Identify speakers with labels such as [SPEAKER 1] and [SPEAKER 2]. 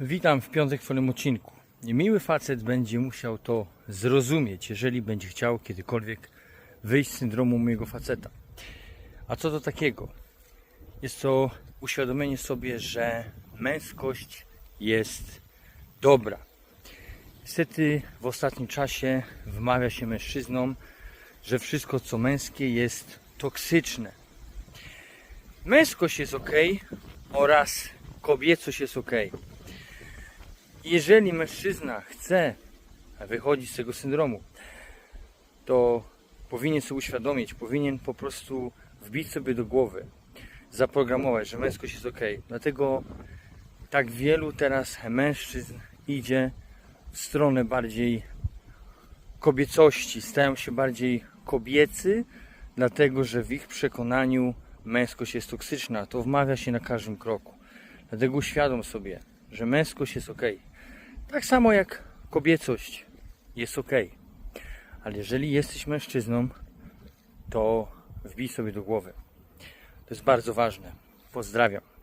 [SPEAKER 1] Witam w piątek w swoim odcinku. Miły facet będzie musiał to zrozumieć, jeżeli będzie chciał kiedykolwiek wyjść z syndromu mojego faceta. A co to takiego? Jest to uświadomienie sobie, że męskość jest dobra. Niestety w ostatnim czasie wmawia się mężczyznom, że wszystko co męskie jest toksyczne. Męskość jest ok oraz kobiecość jest ok. Jeżeli mężczyzna chce wychodzić z tego syndromu, to powinien sobie uświadomić, powinien po prostu wbić sobie do głowy, zaprogramować, że męskość jest ok. Dlatego tak wielu teraz mężczyzn idzie w stronę bardziej kobiecości, stają się bardziej kobiecy, dlatego że w ich przekonaniu męskość jest toksyczna. To wmawia się na każdym kroku. Dlatego uświadom sobie, że męskość jest ok. Tak samo jak kobiecość jest ok. Ale jeżeli jesteś mężczyzną, to wbij sobie do głowy. To jest bardzo ważne. Pozdrawiam.